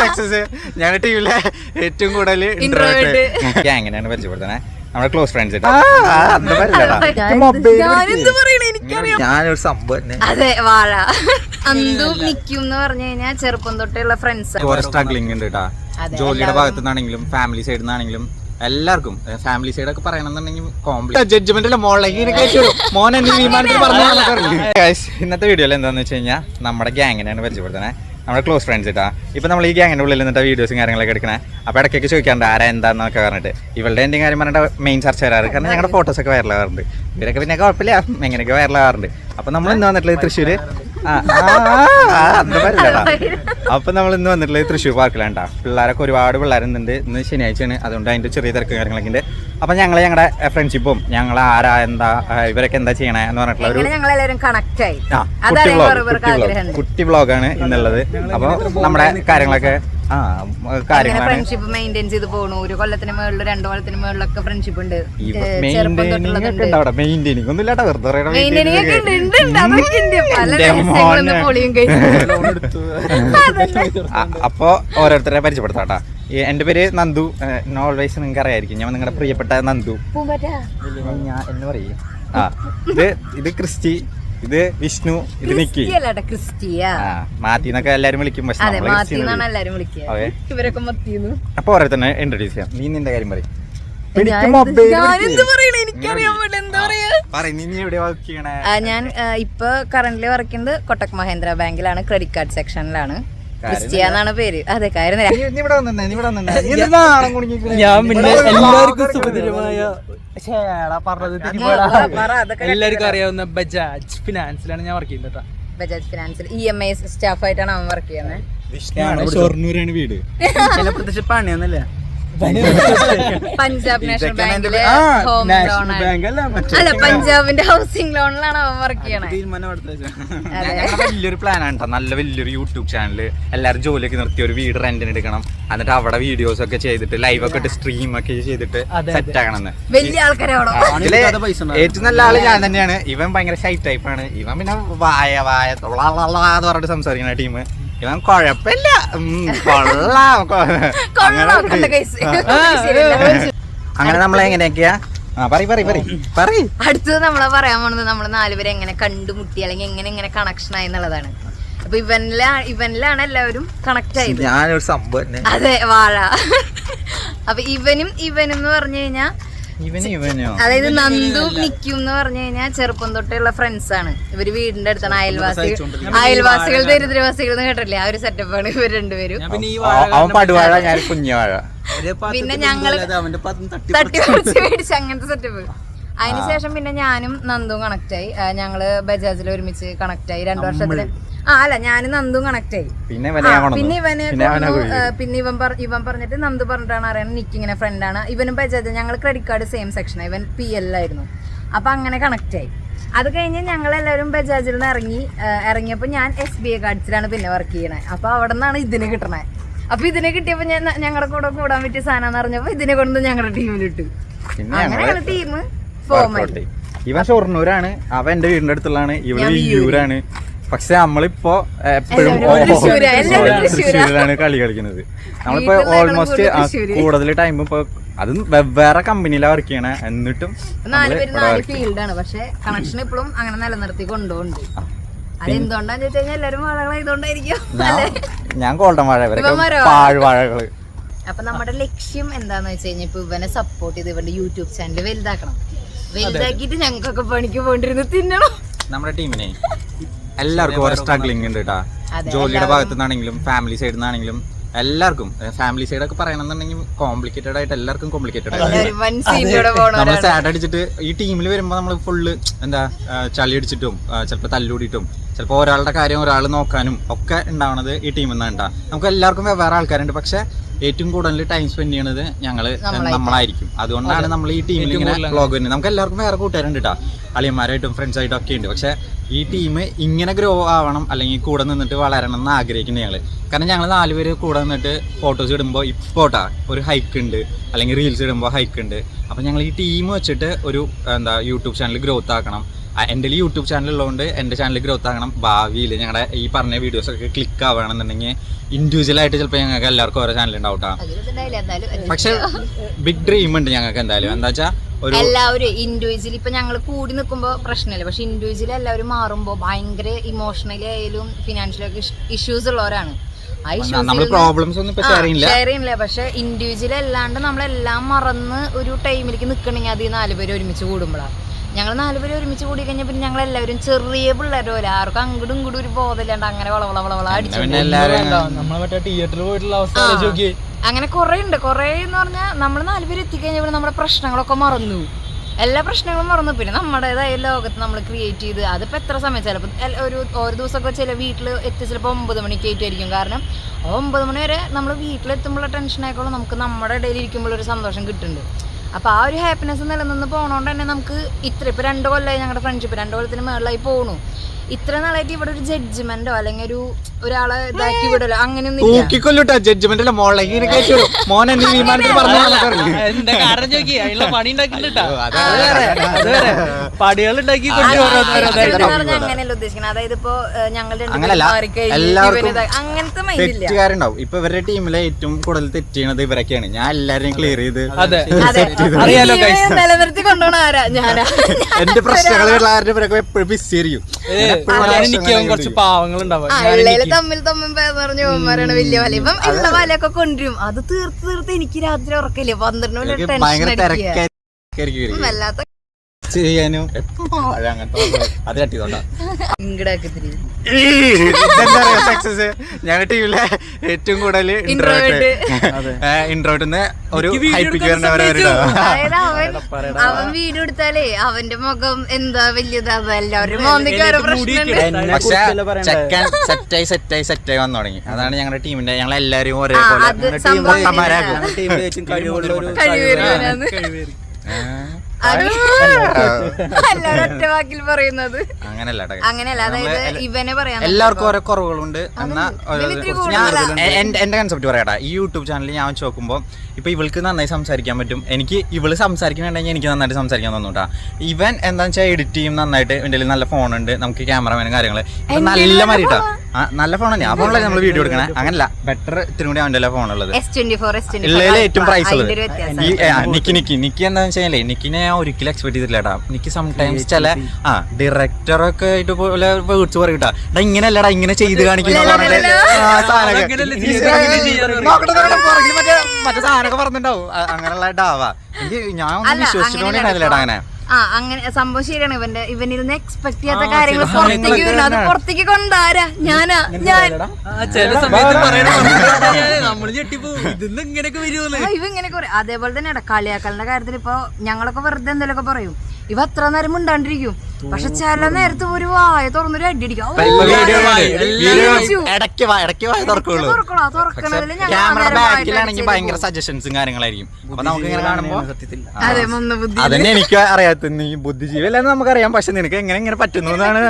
Success ഞങ്ങളുടെ ടീമിലെ ഏറ്റവും കൂടുതൽ Introvert. എങ്ങനെയാണ് പരിചയപ്പെടുത്തണേ. നമ്മുടെ ക്ലോസ് ഫ്രണ്ട്സ് ഞാനൊരു സംഭവം തന്നെ. അതെ വാഴ. അന്തും നിക്കും എന്ന് പറഞ്ഞു കഴിഞ്ഞാൽ ചെറുപ്പം തൊട്ടുള്ള ഫ്രണ്ട്സ് കുറെ സ്ട്രഗ്ലിംഗ് ഉണ്ട് കേട്ടോ ജോലിയുടെ ഭാഗത്തുനിന്നാണെങ്കിലും ഭാഗത്തു ഫാമിലി സൈഡിൽ നിന്നാണെങ്കിലും എല്ലാവർക്കും ഫാമിലി സൈഡ് ഒക്കെ പറയണമെന്നുണ്ടെങ്കിൽ കോംപ്ലി ജഡ്ജ്മെന്റ് എന്നെ വിമാനത്തിൽ പറഞ്ഞു ഇന്നത്തെ വീഡിയോയിൽ എന്താന്ന് വെച്ച് കഴിഞ്ഞാൽ നമ്മുടെ ഗ്യാങ്ങിനെയാണ് പരിചയപ്പെടുത്തണേ നമ്മുടെ ക്ലോസ് ഫ്രണ്ട്സ് ഇട്ടാ ഇപ്പൊ നമ്മൾ ഈ ഗ്യാങ്ങിന്റെ ഉള്ളിൽ നിന്നിട്ട് വീഡിയോസും കാര്യങ്ങളൊക്കെ എടുക്കണേ. അപ്പൊ ഇടയ്ക്കൊക്കെ ചോദിക്കാണ്ട് ആരാ എന്താന്നൊക്കെ പറഞ്ഞിട്ട്. ഇവളുടെ എന്തെങ്കിലും കാര്യം പറഞ്ഞിട്ട് മെയിൻ ചർച്ച വരാറ്. കാരണം ഞങ്ങളുടെ ഫോട്ടോസ് ഒക്കെ വൈറലാകാറുണ്ട് ഇവരൊക്കെ പിന്നെ കുഴപ്പമില്ല എങ്ങനെയൊക്കെ വൈറലാകാറുണ്ട് അപ്പൊ നമ്മൾ ഇന്ന് വന്നിട്ടുള്ളത് തൃശ്ശൂര്? അപ്പൊ നമ്മൾ ഇന്ന് വന്നിട്ടുള്ളത് തൃശ്ശൂർ പാർക്കിലാണ്ടാ. പിള്ളേരൊക്കെ ഒരുപാട് പിള്ളേരുന്നുണ്ട് ഇന്ന് ശനിയാഴ്ചയാണ്. അതുകൊണ്ട് അതിന്റെ ചെറിയ തിരക്ക് കാര്യങ്ങളൊക്കെ ഉണ്ട്. അപ്പൊ ഞങ്ങൾ ഞങ്ങളുടെ ഫ്രണ്ട്ഷിപ്പും ഞങ്ങൾ ആരാ എന്താ ഇവരൊക്കെ എന്താ ചെയ്യണേ എന്ന് പറഞ്ഞിട്ടുള്ള ഒരു കുട്ടി വ്ളോഗാണ് ഇന്നുള്ളത്. അപ്പൊ നമ്മുടെ കാര്യങ്ങളൊക്കെ അങ്ങനെ ഫ്രണ്ട്ഷിപ്പ് മെയിന്റെയിൻ ചെയ്ത് പോണു. ഒരു കൊല്ലത്തിന് മുകളിൽ രണ്ടു കൊല്ലത്തിന് മുകളിലൊക്കെ ഫ്രണ്ട്ഷിപ്പ് ഉണ്ട്. അപ്പൊ ഓരോരുത്തരെ പരിചയപ്പെടുത്താട്ടാ. എന്റെ പേര് നന്ദു. ഓൾവേസ് നിങ്ങൾക്ക് അറിയായിരിക്കും. ഞാൻ നിങ്ങളുടെ പ്രിയപ്പെട്ട നന്ദു. ഞാൻ എന്ന് പറയും. ആ ഇത് ഇത് ക്രിസ്റ്റി ഇത് വിഷ്ണു ഇത് നിക്കി. ക്രിസ്റ്റിയ എന്നൊക്കെ എല്ലാരും വിളിക്കും. പക്ഷെ ഇവരൊക്കെ അപ്പൊ തന്നെ ഇൻട്രൊഡ്യൂസ് ചെയ്യാം. നീ നിന്റെ കാര്യം പറയും? ഞാനെന്ത് പറയണേ? എനിക്കറിയാൻ പറ്റില്ല എന്താ പറയാ? പറയും നീ നീ എവിടെ വർക്ക് ചെയ്യണേ? ഞാൻ ഇപ്പൊ കറന്റ് വർക്ക് ചെയ്യുന്നത് കൊട്ടക് മഹേന്ദ്ര ബാങ്കിലാണ് ക്രെഡിറ്റ് കാർഡ് സെക്ഷനിലാണ് ക്രിസ്റ്റിയ എന്നാണ് പേര്. അതെ കാര്യം? ഞാൻ പിന്നെ എല്ലാവർക്കും സുഭദ്രമായ എല്ലാവർക്കും അറിയാവുന്ന ബജാജ് ഫിനാൻസിലാണ് ഞാൻ വർക്ക് ചെയ്യുന്നത് ബജാജ് ഫിനാൻസിൽ ഇ എം ഐ സ്റ്റാഫ് ആയിട്ടാണ് അവൻ വർക്ക് ചെയ്യുന്നത്. വിഷ്ണുവാണ് ഷൊർണൂരാണ് വീട്. പണിയൊന്നുമില്ല. പഞ്ചാബ് നാഷണൽ ബാങ്കിൽ ഹോം ലോൺ ബാങ്ക് അല്ല അല്ല പഞ്ചാബിന്റെ ഹൗസിംഗ് ലോണിലാണ് അവൻ വർക്ക് ചെയ്യണേ. തീരുമാനം എടുത്ത് വെച്ചോ. അതെ. ഞങ്ങളുടെ വലിയൊരു പ്ലാൻ ആണ് നല്ല വലിയൊരു യൂട്യൂബ് ചാനൽ എല്ലാവരും ജോലിയൊക്കെ നിർത്തി ഒരു വീട് റെന്റിന് എടുക്കണം. എന്നിട്ട് അവിടെ വീഡിയോസ് ഒക്കെ ചെയ്തിട്ട് ലൈവ് ഒക്കെ ഇട്ട് സ്ട്രീം ഒക്കെ ചെയ്തിട്ട് സെറ്റ് ആകണമെന്ന് വലിയ ആൾക്കാരെ. ഏറ്റവും നല്ല ആൾ ഞാൻ തന്നെയാണ്. ഇവൻ ഭയങ്കര ഷൈ ടൈപ്പാണ് ആണ്. ഇവൻ പിന്നെ വായ വായ എന്ന് പറഞ്ഞിട്ട് സംസാരിക്കുന്ന ടീം ഇവൻ കൊഴപ്പില്ല. കൊള്ളാം. അങ്ങനെ നമ്മളെ എങ്ങനെയൊക്കെയാ? അടുത്തത് നമ്മളെ പറയാൻ പോണത് നമ്മൾ നാലുപേരെ എങ്ങനെ കണ്ടുമുട്ടി അല്ലെങ്കിൽ എങ്ങനെ എങ്ങനെ കണക്ഷൻ ആയി എന്നുള്ളതാണ്. അപ്പൊ ഇവനിലാണ് ഇവനിലാണ് എല്ലാവരും കണക്ട് ആയത്. ഞാനൊരു സംഭവം അതെ വാഴ. അപ്പൊ ഇവനും ഇവനും എന്ന് പറഞ്ഞു കഴിഞ്ഞാൽ അതായത് നന്ദും നിക്കും എന്ന് പറഞ്ഞു കഴിഞ്ഞാൽ ചെറുപ്പം തൊട്ടുള്ള ഫ്രണ്ട്സ് ആണ്. ഇവർ വീടിന്റെ അടുത്താണ് അയൽവാസികൾ അയൽവാസികൾ ദരിദ്രവാസികൾ എന്ന് കേട്ടില്ലേ ആ ഒരു സെറ്റപ്പ് ആണ് ഇവർ രണ്ടുപേരും. ഞാൻ അവൻ പടുവാഴ കുഞ്ഞവാഴ പിന്നെ ഞങ്ങൾ മുമ്പിലത് അവന്റെ പത്തും തട്ടി തട്ടി പറിച്ച് മേടിച്ച് അങ്ങനത്തെ സെറ്റപ്പ് അതിനുശേഷം പിന്നെ ഞാനും നന്ദും കണക്ട് ആയി. ഞങ്ങൾ ബജാജിൽ ഒരുമിച്ച് കണക്ട് ആയി. രണ്ടു വർഷത്തിന് ആ അല്ല ഞാനും നന്ദും കണക്ട് ആയി. പിന്നെ. പിന്നെ ഇവന് പിന്നെ ഇവൻ ഇവൻ പറഞ്ഞിട്ട് നന്ദു പറഞ്ഞിട്ടാണ് അറിയണം നിക്ക് ഇങ്ങനെ ഫ്രണ്ടാണ് ഇവനും ബജാജ് ഞങ്ങൾ ക്രെഡിറ്റ് കാർഡ് സെയിം സെക്ഷൻ ഇവൻ പി എൽ ആയിരുന്നു. അപ്പൊ അങ്ങനെ കണക്ട് ആയി. അത് കഴിഞ്ഞ് ഞങ്ങൾ എല്ലാവരും ബജാജിൽ നിന്ന് ഇറങ്ങി. ഇറങ്ങിയപ്പോൾ ഞാൻ എസ് ബി ഐ കാർഡ്സിലാണ് പിന്നെ വർക്ക് ചെയ്യണേ. അപ്പൊ അവിടെ നിന്നാണ് ഇതിന് കിട്ടണേ. അപ്പൊ ഇതിനെ കിട്ടിയപ്പോൾ ഞാൻ ഞങ്ങളുടെ കൂടെ കൂടാൻ പറ്റിയ സാധനം അറിഞ്ഞപ്പോൾ ഇതിനെ കൊണ്ട് ഞങ്ങളുടെ ടീമിലിട്ടു ഇട്ടു. അങ്ങനെയാണ് ടീം ഫോം ഇവ ഇവൻ ഷൊർണൂരാണ്. അവൻ എന്റെ വീടിന്റെ അടുത്തുള്ളതാണ്. ഇവൻ വിയൂരാണ്. വിയ്യൂരാണ്. പക്ഷെ നമ്മളിപ്പോ എപ്പോഴും കളി കളിക്കുന്നത്. നമ്മളിപ്പോ ഓൾമോസ്റ്റ് കൂടുതൽ ടൈം ഇപ്പൊ അത് വെവ്വേറെ കമ്പനിയിലാണ് വർക്ക് ചെയ്യണേ. എന്നിട്ടും. ഫീൽഡാണ് പക്ഷെ കണക്ഷൻ ഇപ്പോഴും അങ്ങനെ നിലനിർത്തി കൊണ്ടുപോകുന്നുണ്ട്. അതെന്തുകൊണ്ടാന്ന് ചോദിച്ചു കഴിഞ്ഞാൽ എല്ലാവരും വാഴകളായതുകൊണ്ടായിരിക്കും ഞാൻ ഗോൾഡൻ വാഴ? പാഴ്വാഴകൾ അപ്പൊ നമ്മുടെ ലക്ഷ്യം എന്താന്ന് വെച്ച് കഴിഞ്ഞാൽ ഇപ്പൊ ഇവനെ സപ്പോർട്ട് ചെയ്ത് ഇവന്റെ യൂട്യൂബ് ചാനൽ വലുതാക്കണം. വലുതാക്കിയിട്ട് ഞങ്ങൾക്കൊക്കെ പണിക്ക് പോണ്ടിരുന്ന് തിന്നണം. നമ്മുടെ ടീമിനെ എല്ലാവർക്കും ഓരോ സ്ട്രഗ്ലിംഗ് ഉണ്ട് കേട്ടാ ജോലിയുടെ ഭാഗത്തു നിന്നാണെങ്കിലും ഫാമിലി സൈഡിൽ നിന്നാണെങ്കിലും എല്ലാവർക്കും ഫാമിലി സൈഡ് ഒക്കെ പറയണമെന്നുണ്ടെങ്കിൽ കോംപ്ലിക്കേറ്റഡ് ആയിട്ട് എല്ലാവർക്കും കോംപ്ലിക്കേറ്റഡ് ആയിട്ട് നമ്മൾ സാഡ് അടിച്ചിട്ട് ഈ ടീമിൽ വരുമ്പോൾ നമ്മൾ ഫുള്ള് എന്താ ചളി അടിച്ചിട്ടും ചിലപ്പോൾ തല്ലൂടിയിട്ടും ചിലപ്പോൾ ഒരാളുടെ കാര്യം ഒരാൾ നോക്കാനും ഒക്കെ ഉണ്ടാവണത് ഈ ടീമിൽ നിന്നാണ് നമുക്ക് എല്ലാവർക്കും വേറെ ആൾക്കാരുണ്ട് പക്ഷെ ഏറ്റവും കൂടുതൽ ടൈം സ്പെൻഡ് ചെയ്യണത് ഞങ്ങൾ നമ്മളായിരിക്കും. അതുകൊണ്ടാണ് നമ്മൾ ഈ ടീമിൽ ഇങ്ങനെ ബ്ലോഗ് വരുന്നത്. നമുക്ക് എല്ലാവർക്കും വേറെ കൂട്ടുകാരുണ്ട് കേട്ടോ അളിയന്മാരായിട്ടും ഫ്രണ്ട്സ് ആയിട്ടും ഒക്കെ ഉണ്ട്. പക്ഷേ ഈ ടീം ഇങ്ങനെ ഗ്രോ ആവണം അല്ലെങ്കിൽ കൂടെ നിന്നിട്ട് വളരണം എന്ന് ആഗ്രഹിക്കുന്നത് ഞങ്ങൾ കാരണം ഞങ്ങൾ നാലുപേര് കൂടെ നിന്നിട്ട് ഫോട്ടോസ് ഇടുമ്പോൾ ഇപ്പോട്ടാ ഒരു ഹൈക്ക് ഉണ്ട്. അല്ലെങ്കിൽ റീൽസ് ഇടുമ്പോൾ ഹൈക്ക് ഉണ്ട്. അപ്പം ഞങ്ങൾ ഈ ടീം വെച്ചിട്ട് ഒരു എന്താ യൂട്യൂബ് ചാനൽ ഗ്രോത്ത് ആക്കണം. ആ, ഈ യൂട്യൂബ് ചാനൽ ഉള്ളതുകൊണ്ട് എന്റെ ചാനൽ ഗ്രോത്ത് ആകണം. ഭാവിയിൽ ഞങ്ങളുടെ ഈ പറഞ്ഞ വീഡിയോസ് ഒക്കെ ക്ലിക്ക് ആവുകയാണെന്നുണ്ടെങ്കിൽ ഇൻഡിവിജ്വൽ ആയിട്ട് ചിലപ്പോൾ ഞങ്ങൾക്ക് എല്ലാവർക്കും ഓരോ ചാനൽ ഉണ്ടാവും ട്ടാ. അതിലുണ്ടായില്ല പക്ഷെ ബിഗ് ഡ്രീം ഉണ്ട് ഞങ്ങൾക്ക് എന്തായാലും. എന്താ വെച്ചാൽ എല്ലാവരും ഇൻഡിവിജ്വൽ ഇപ്പൊ ഞങ്ങൾ കൂടി നിൽക്കുമ്പോൾ പ്രശ്നമില്ല. പക്ഷെ ഇൻഡിവിജ്വൽ എല്ലാവരും മാറുമ്പോൾ ഭയങ്കര ഇമോഷണലി ആയാലും ഫിനാൻഷ്യലി ഇഷ്യൂസ് ഉള്ളവരാണ്. നമ്മൾ പ്രോബ്ലംസ് ഒന്നും ഷെയർ ചെയ്യുന്നില്ല പക്ഷെ ഇൻഡിവിജ്വൽ അല്ലാണ്ട് നമ്മളെല്ലാം മറന്ന് ഒരു ടൈമിലേക്ക് നിൽക്കണമെങ്കിൽ അത് നാല് പേര് ഒരുമിച്ച് കൂടുമ്പോഴാണ് ഞങ്ങൾ നാലുപേരും ഒരുമിച്ച് കൂടി കഴിഞ്ഞാൽ പിന്നെ ഞങ്ങൾ എല്ലാവരും ചെറിയ പിള്ളേരെ പോലെ ആർക്കും അങ്ങോട്ടും ഇങ്ങോട്ടും ഒരു ബോധമില്ലാണ്ട് അങ്ങനെ വളവള വളവള അടിച്ചു നമ്മളെ മറ്റേ തിയേറ്ററിൽ പോയിട്ടുള്ള അവസ്ഥ അങ്ങനെ കുറെ ഉണ്ട് കുറെ എന്ന് പറഞ്ഞാൽ നമ്മൾ നാലുപേര് പിന്നെ നമ്മുടെ പ്രശ്നങ്ങളൊക്കെ മറന്നു. എല്ലാ പ്രശ്നങ്ങളും മറന്നു. പിന്നെ നമ്മുടേതായ ലോകത്ത് നമ്മൾ ക്രിയേറ്റ് ചെയ്ത് അതിപ്പോ എത്ര സമയം? ചിലപ്പോൾ ഒരു ഓരോ ദിവസമൊക്കെ ചില വീട്ടിൽ എത്തി ചിലപ്പോൾ ഒമ്പത് മണിക്ക് ആയിട്ടായിരിക്കും കാരണം ആ ഒമ്പത് മണി വരെ നമ്മൾ വീട്ടിലെത്തുമ്പോഴുള്ള ടെൻഷനായിക്കോളും നമുക്ക് നമ്മുടെ ഇടയിൽ ഇരിക്കുമ്പോഴൊരു സന്തോഷം കിട്ടുന്നുണ്ട്. അപ്പോൾ ആ ഒരു ഹാപ്പിനെസ് നിലനിന്ന് പോകണോണ്ട് തന്നെ നമുക്ക് ഇത്ര ഇപ്പോൾ രണ്ട് കൊല്ലമായി ഞങ്ങളുടെ ഫ്രണ്ട്ഷിപ്പ് രണ്ട് കൊല്ലത്തിന് മേളിലായി പോണു. ഇത്ര നാളായിട്ട് ഇവിടെ ഒരു ജഡ്ജ്മെന്റോ അല്ലെങ്കിൽ ഒരു ഒരാളെ ഇതാക്കി വിടലോ. അങ്ങനെയൊന്നും ഇല്ല. തൂക്കിക്കൊല്ലുട്ടാ ജഡ്ജ്മെന്റിലെ മോളിലേക്ക് ഇങ്ങനെ കയറ്റി വിടും. മോൻ എന്നെ വിമാനത്തിൽ പറഞ്ഞു എന്താ കാരണം ചോക്കി അതിനുള്ള പണി ഉണ്ടാക്കി അങ്ങനെയല്ല ഉദ്ദേശിക്കുന്നത്. അതായത് ഇപ്പോ ഏഹ്, ഞങ്ങൾ രണ്ടുപേരും അങ്ങനല്ല. മാറിക്കഴിഞ്ഞ് എല്ലാവർക്കും ഇവനിതാ- അങ്ങനത്തെ മൈൻഡില്ല തെറ്റുകാരുണ്ടാവും. ഇപ്പൊ ഇവരുടെ ടീമിലെ ഏറ്റവും കൂടുതൽ തെറ്റിയണത് ചെയ്യണത് ഇവരൊക്കെയാണ്. ഞാൻ എല്ലാരെയും ക്ലിയർ ചെയ്ത് അതെ. അതെ. അറിയാലോ ഇവനെ നിലനിർത്തി കൊണ്ടുപോകണ ആരാ? ഞാനാ. എന്റെ പ്രശ്നങ്ങൾ ഇവരൊക്കെ എപ്പോഴും ബിസി ആയിരിക്കും എപ്പോഴും കുറച്ച് പാവങ്ങൾ ഉണ്ടാവും ആ ഉള്ളേൽ തമ്മിൽ തമ്മിൽ പറഞ്ഞു ഓന്മാരാണ് വലിയ വല ഇപ്പം ഉള്ള വലയൊക്കെ കൊണ്ടുവരും. അത് തീർത്ത് തീർത്ത് എനിക്ക് രാത്രി ഉറക്കില്ല പന്ത്രണ്ട് മണി ടെൻഷൻ അടിക്കുക. വല്ലാത്ത ചെയ്യാനും. അത് കട്ടിയതുകൊണ്ടാ സക്സസ് ഞങ്ങളുടെ ടീമിലെ ഏറ്റവും കൂടുതൽ Introvert. ഇൻട്രോട്ടിന്ന് ഒരു അവൻ വീഡിയോ എടുത്താലേ അവന്റെ മുഖം എന്താ വലിയതാ എല്ലാവരും പക്ഷെ ചെക്കൻ സെറ്റായി സെറ്റായി സെറ്റായി വന്നു തുടങ്ങി. അതാണ് ഞങ്ങളുടെ ടീമിന്റെ ഞങ്ങൾ എല്ലാരും ഒരേപോലെ. ആ, ഒറ്റ വാക്കിൽ പറയുന്നത്. അങ്ങനല്ല അങ്ങനെയല്ല അതായത് ഇവനെ പറയാൻ എല്ലാവർക്കും ഓരോ കുറവുകളുണ്ട്. എന്നാ. എന്റെ എന്റെ കൺസെപ്റ്റ് പറയാട്ടാ ഈ യൂട്യൂബ് ചാനലിൽ ഞാൻ വെച്ച് നോക്കുമ്പോൾ ഇപ്പൊ ഇവൾക്ക് നന്നായി സംസാരിക്കാൻ പറ്റും. എനിക്ക് ഇവൾ സംസാരിക്കുന്നുണ്ടെങ്കിൽ എനിക്ക് നന്നായിട്ട് സംസാരിക്കാൻ തോന്നൂട്ടാ ഇവൻ എന്താ വെച്ചാൽ എഡിറ്റ് ചെയ്യും നന്നായിട്ട്. എന്റെ നല്ല ഫോണുണ്ട് നമുക്ക് ക്യാമറമാനും കാര്യങ്ങൾ. നല്ല മാറിട്ടാ ആ? നല്ല ഫോണാണ് ആ ഫോണിലാണ് നമ്മൾ വീഡിയോ എടുക്കണേ. അങ്ങനല്ല. ബെറ്റർ ഇത്തിരി കൂടി അവന്റെ ഫോണുള്ളത് ഉള്ളത്. ഏറ്റവും പ്രൈസ് ഉള്ളത്. ഈ നിക്കി നിക്കി. നിക്കി എന്താ വെച്ചാൽ നിക്കിനെ ഞാൻ ഒരിക്കലും എക്സ്പെക്ട് ചെയ്തിട്ടില്ല കേട്ടാ നിക്ക് സംടൈംസ് ചില ആ ഡയറക്ടർ ഒക്കെ ആയിട്ട് പോലെ വേർഡ്സ് പറയൂട്ടാ എടാ ഇങ്ങനെയല്ലടാ ഇങ്ങനെ ചെയ്ത് കാണിക്കുന്ന സാധനമൊക്കെ. പറയും. മറ്റേ പറഞ്ഞിട്ടുണ്ടാവും. അങ്ങനെയുള്ള ഡാവാ എനിക്ക് ഞാൻ ഒന്നും അങ്ങനെ. ആ അങ്ങനെ സംഭവം ശരിയാണ്. ഇവന്റെ ഇവനിൽ നിന്ന് എക്സ്പെക്ട് ചെയ്യാത്ത കാര്യങ്ങൾ പുറത്തേക്ക് വരുന്നു അത് തന്നെ. പുറത്തേക്ക് കൊണ്ടാരാ ഞാനാ ഞാൻ. ചില സമയത്ത് ഇവ ഇങ്ങനെ കുറെ അതേപോലെ തന്നെയാണ് കളിയാക്കലിന്റെ കാര്യത്തിൽ ഇപ്പൊ ഞങ്ങളൊക്കെ വെറുതെ എന്തെങ്കിലുമൊക്കെ പറയും. ഇവ അത്ര നേരം മിണ്ടാണ്ടിരിക്കും. പക്ഷെ ചില നേരത്ത് ഒരു വായ തുറന്നൊരു അടി അടിക്കും വീഡിയോ എല്ലാം വിളിച്ചു. ഇടയ്ക്ക് വായ തുറക്കുള്ളൂ. തുറക്കണതിൽ ക്യാമറ അന്നേരം വായ ബാക്കിലാണെങ്കിൽ അടിച്ച് സജഷൻസും കാര്യങ്ങളായിരിക്കും. അപ്പൊ നമുക്ക് ഇങ്ങനെ കാണുമ്പോ അതെ മുന്ന ബുദ്ധി അതന്നെ എനിക്ക് അറിയാത്ത നീ ബുദ്ധിജീവി അല്ലെന്ന് നമുക്കറിയാം. പക്ഷെ നിനക്ക് എങ്ങനെ ഇങ്ങനെ പറ്റുന്നു എന്നാണ്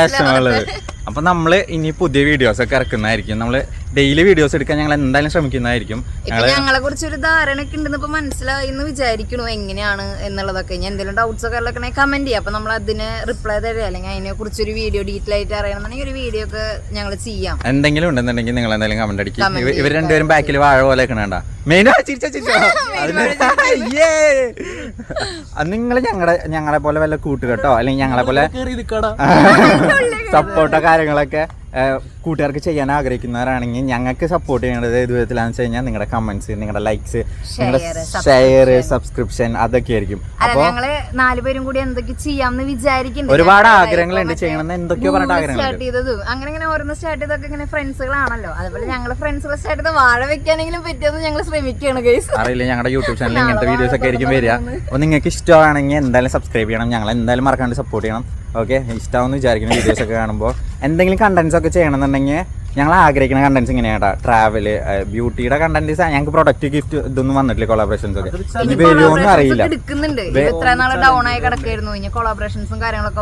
വിഷമമുള്ളത്. അപ്പൊ നമ്മൾ ഇനി പുതിയ വീഡിയോസ് ഒക്കെ ഇറക്കുന്നതായിരിക്കും. നമ്മൾ ഡെയിലി വീഡിയോസ് എടുക്കാൻ ഞങ്ങൾ എന്തായാലും ശ്രമിക്കുന്നതായിരിക്കും. ഇപ്പൊ ഞങ്ങളെ കുറിച്ച് ഒരു ധാരണ ഒക്കെ ഉണ്ടെന്ന് ഇപ്പൊ മനസ്സിലായി എന്ന് വിചാരിക്കണു എങ്ങനെയാണ് എന്നുള്ളതൊക്കെ. ഞാൻ എന്തെങ്കിലും ഡൗട്ട്സ് ഒക്കെ ഉള്ളതൊക്കെ കമന്റ് ചെയ്യാം. അപ്പൊ നമ്മൾ അതിന് റിപ്ലൈ തരിക അല്ലെങ്കിൽ അതിനെ കുറിച്ച് ഒരു വീഡിയോ ഡീറ്റെയിൽ ആയിട്ട് അറിയണമെന്നുണ്ടെങ്കിൽ ഒരു വീഡിയോ ഒക്കെ ഞങ്ങൾ ചെയ്യാം. എന്തെങ്കിലും ഉണ്ടെന്നുണ്ടെങ്കിൽ നിങ്ങൾ എന്തായാലും കമന്റ് അടിക്കും. ഇവർ രണ്ടുപേരും ബാക്കിൽ വാഴ പോലെ നിൽക്കണണ്ട മെയിൻ ചിരിച്ച ചിരിച്ചോ. നിങ്ങൾ ഞങ്ങളുടെ ഞങ്ങളെ പോലെ വല്ല കൂട്ടുകെട്ടോ? അല്ലെങ്കിൽ ഞങ്ങളെ പോലെ സപ്പോർട്ടോ കാര്യങ്ങളൊക്കെ. കൂട്ടുകാർക്ക് ചെയ്യാൻ ആഗ്രഹിക്കുന്നവരാണെങ്കിൽ ഞങ്ങൾക്ക് സപ്പോർട്ട് ചെയ്യേണ്ടത് ഏത് വിധത്തിലാണെന്ന് വെച്ച് കഴിഞ്ഞാൽ നിങ്ങളുടെ കമന്റ്സ് നിങ്ങളുടെ ലൈക്സ് നിങ്ങളുടെ ഷെയർ സബ്സ്ക്രിപ്ഷൻ അതൊക്കെ ആയിരിക്കും. അപ്പോൾ ഞങ്ങൾ നാലുപേരും കൂടി എന്തൊക്കെ ചെയ്യാമെന്ന് വിചാരിക്കുന്നു ഒരുപാട് ആഗ്രഹങ്ങൾ ആഗ്രഹങ്ങളുണ്ട് ചെയ്യണമെന്ന് എന്തൊക്കെയോ പറഞ്ഞിട്ട് സ്റ്റാർട്ട് ചെയ്തതും. അങ്ങനെ ഇങ്ങനെ ഓരോന്ന് സ്റ്റാർട്ട് ചെയ്തൊക്കെ ഇങ്ങനെ ഫ്രണ്ട്സുകളാണല്ലോ അതുപോലെ ഞങ്ങൾ ഫ്രണ്ട്സുകൾ സ്റ്റാർട്ട് ചെയ്ത് വാഴ വെക്കാനെങ്കിലും പറ്റിയെന്ന് ഞങ്ങൾ ശ്രമിക്കുകയാണ് ഗൈസ് അറിയില്ല ഞങ്ങളുടെ യൂട്യൂബ് ചാനലിൽ ഇങ്ങനത്തെ വീഡിയോസ് ഒക്കെ ആയിരിക്കും വരിക. അപ്പോൾ നിങ്ങൾക്ക് ഇഷ്ടമാണെങ്കിൽ എന്തായാലും സബ്സ്ക്രൈബ് ചെയ്യണം. ഞങ്ങൾ എന്തായാലും മറക്കാണ്ട് സപ്പോർട്ട് ചെയ്യണം. ഓക്കെ ഇഷ്ടമാണെന്ന് വിചാരിക്കുന്ന വീഡിയോസ് ഒക്കെ കാണുമ്പോൾ എന്തെങ്കിലും കണ്ടൻസ് ഒക്കെ ചെയ്യണമെന്നുണ്ടെങ്കിൽ ഞങ്ങൾ ആഗ്രഹിക്കുന്ന കണ്ടന്റ്സ് ഇങ്ങനെയാട്ടാ ട്രാവൽ ബ്യൂട്ടിയുടെ കണ്ടന്റ്സ് ഞങ്ങൾക്ക് പ്രൊഡക്റ്റ് ഗിഫ്റ്റ് ഇതൊന്നും വന്നിട്ടില്ല കൊളാബറേഷൻസ് ഒക്കെ. ഇനി വരുമോന്നും അറിയില്ല. കാര്യങ്ങളൊക്കെ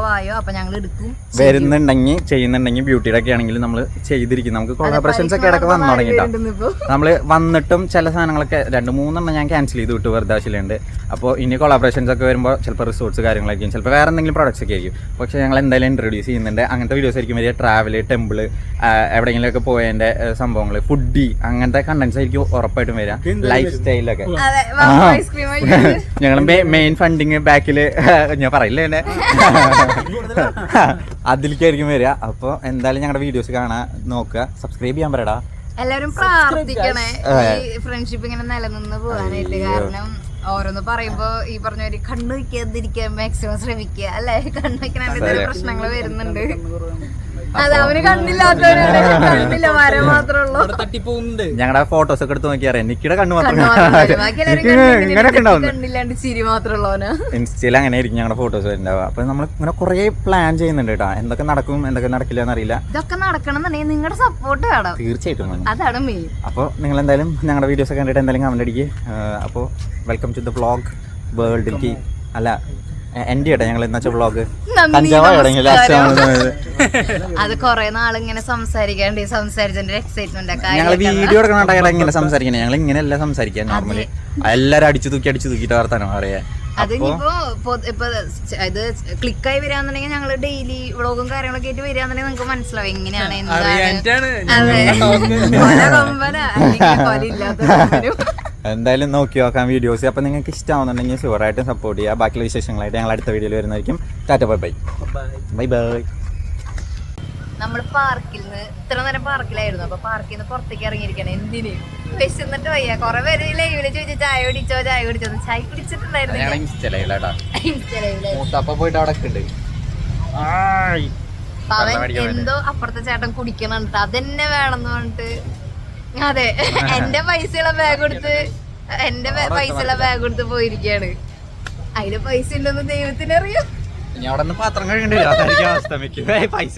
വരുന്നുണ്ടെങ്കിൽ ചെയ്യുന്നുണ്ടെങ്കിൽ ബ്യൂട്ടിയുടെ ഒക്കെ ആണെങ്കിൽ നമ്മൾ ചെയ്തിരിക്കും. നമുക്ക് കൊളാബറേഷൻസ് ഒക്കെ ഇടയ്ക്ക് വന്നു തുടങ്ങിട്ടാ. നമ്മൾ നമ്മൾ വന്നിട്ടും ചില സാധനങ്ങളൊക്കെ രണ്ട് മൂന്നെണ്ണം ഞാൻ ക്യാൻസൽ ചെയ്ത് വിട്ടു വെറുതെ ആവശ്യമുണ്ട് അപ്പോൾ ഇനി കൊളാബറേഷൻസ് ഒക്കെ വരുമ്പോൾ ചിലപ്പോൾ റിസോർട്ട്സ് കാര്യങ്ങളായിരിക്കും ചിലപ്പോൾ വേറെ എന്തെങ്കിലും പ്രോഡക്ട്സ് ഒക്കെ ആയിരിക്കും. പക്ഷേ ഞങ്ങൾ എന്തായാലും ഇൻട്രൊഡ്യൂസ് ചെയ്യുന്നുണ്ട്. അങ്ങനത്തെ വീഡിയോസ് ആയിരിക്കും വരിക. ട്രാവൽ ടെമ്പിൾ എവിടെയെങ്കിലുമൊക്കെ പോയതിന്റെ സംഭവങ്ങൾ ഫുഡി അങ്ങനത്തെ കണ്ടൻസ് ആയിരിക്കും ഉറപ്പായിട്ടും വരിക. ലൈഫ് സ്റ്റൈലൊക്കെ ഞങ്ങൾ മെയിൻ ഫണ്ടിങ് ബാക്കിൽ ഞാൻ പറയില്ല എന്നെ? അതിലേക്കായിരിക്കും വരിക. അപ്പോൾ എന്തായാലും ഞങ്ങളുടെ വീഡിയോസ് കാണാൻ നോക്കുക. സബ്സ്ക്രൈബ് ചെയ്യാൻ പറയടാ. എല്ലാവരും പ്രാർത്ഥിക്കണേ. ഈ ഫ്രണ്ട്ഷിപ്പ് ഇങ്ങനെ നിലനിന്ന് പോകാനായിട്ട് കാരണം ഓരോന്ന് പറയുമ്പോ ഈ പറഞ്ഞ ഒരു കണ്ണു വയ്ക്കാതിരിക്കാൻ മാക്സിമം ശ്രമിക്കുക അല്ലെ? കണ്ണു വയ്ക്കാൻ പ്രശ്നങ്ങൾ വരുന്നുണ്ട്. അതെ അവന് കണ്ണില്ലാത്തവരാണ്. കണ്ണില്ല വരം മാത്രമേ ഉള്ളൂ. തട്ടിപ്പോകുന്നുണ്ട് ഞങ്ങളുടെ ഫോട്ടോസ് ഒക്കെ എടുത്ത് നോക്കിയാറേ നിക്കിയുടെ കണ്ണു മാത്രം ഇങ്ങനെയൊക്കെ കണ്ണില്ലാണ്ട് ചിരി ഇൻസ്റ്റയിൽ അങ്ങനെ ആയിരിക്കും ഞങ്ങളുടെ ഫോട്ടോസ് വരുന്നുണ്ടാവുക അപ്പൊ നമ്മൾ ഇങ്ങനെ കുറേ പ്ലാൻ ചെയ്യുന്നുണ്ട് കേട്ടോ എന്തൊക്കെ നടക്കും എന്തൊക്കെ നടക്കില്ല എന്നറിയില്ല ഇതൊക്കെ നടക്കണം എന്നുണ്ടെങ്കിൽ നിങ്ങളുടെ സപ്പോർട്ട് വേണം. തീർച്ചയായിട്ടും അതാണ് മെയിൻ അപ്പോൾ നിങ്ങൾ എന്തായാലും ഞങ്ങളുടെ വീഡിയോസ് ഒക്കെ കണ്ടിട്ട് എന്തായാലും കമന്റ് അടിക്കുക അപ്പോൾ വെൽക്കം ടു ദ വ്ളോഗ് വേൾഡിലേക്ക് അല്ല എന്റെ കേട്ടോ ഞങ്ങൾ ഇന്നത്തെ വ്ളോഗ്. അത് കൊറേ നാളിങ്ങനെ ഇങ്ങനെ സംസാരിക്കാണ്ട് സംസാരിച്ചതിന്റെ എക്സൈറ്റ്മെന്റ് ഒക്കെ ഞങ്ങൾ. വീഡിയോ എടുക്കണ ഇങ്ങനെ സംസാരിക്കണേ. ഞങ്ങൾ ഇങ്ങനെയല്ല സംസാരിക്കാൻ നോർമലി എല്ലാരും അടിച്ചു തൂക്കി അടിച്ചു തൂക്കിട്ട് വർത്താനം പറയാ. അതിനിപ്പോ ഇപ്പൊ ഇത് ക്ലിക്കായി വരാന്നുണ്ടെങ്കിൽ ഞങ്ങൾ ഡെയിലി വ്ളോഗും കാര്യങ്ങളൊക്കെ ആയിട്ട് വരികയാണെന്നുണ്ടെങ്കിൽ നിങ്ങൾക്ക് മനസ്സിലാവും എങ്ങനെയാണ് എന്താണ്. അതെ. കൊമ്പന. അല്ലെങ്കിൽ കൊല ഇല്ലാത്ത കൊമ്പനും. എന്തായാലും നോക്കി നോക്കാം വീഡിയോസ് അപ്പോൾ നിങ്ങൾക്ക് ഇഷ്ടമാവുന്നുണ്ടെങ്കിൽ ഷുവറായിട്ടും സപ്പോർട്ട് ചെയ്യുക. ബാക്കിയുള്ള വിശേഷങ്ങളായിട്ട് ഞങ്ങൾ അടുത്ത വീഡിയോയിൽ വരുന്നതായിരിക്കും. Tata bye bye bye bye നമ്മൾ പാർക്കിൽ നിന്ന് ഇത്ര നേരം പാർക്കിലായിരുന്നു. അപ്പൊ പാർക്കിൽ നിന്ന് പുറത്തേക്ക് ഇറങ്ങിയിരിക്കണം. എന്തിന്? വിശന്നിട്ട് വയ്യ. കുറെ പേര് ലൈവിൽ ചോദിച്ചു ചായ കുടിച്ചോ ചായ കുടിച്ചോ ചായ കുടിച്ചിട്ടുണ്ടായിരുന്നു അവൻ എന്തോ അപ്പുറത്തെ ചേട്ടൻ കുടിക്കണം അതെന്നെ വേണമെന്ന് പറഞ്ഞിട്ട് അതെ. എന്റെ പൈസയുള്ള ബാഗ് കൊടുത്ത് എന്റെ പൈസയുള്ള ബാഗ് കൊടുത്ത് പോയിരിക്കാണ് അതിൽ പൈസ ഉണ്ടെന്ന് ദൈവത്തിന് അറിയാം. ഇനി അവിടെ നിന്ന് പാത്രം കഴുകണ്ടി പൈസ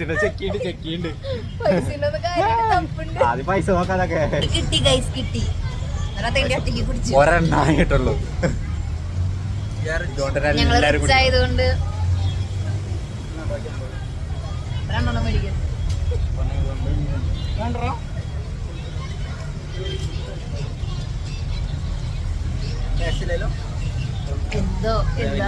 ആദ്യം പൈസ നോക്കാതൊക്കെ. കിട്ടി ഗൈസ് കിട്ടി. ഒരെണ്ണായിട്ടുള്ളൂ. ആയതുകൊണ്ട് രണ്ടെണ്ണം എന്തോ എന്താ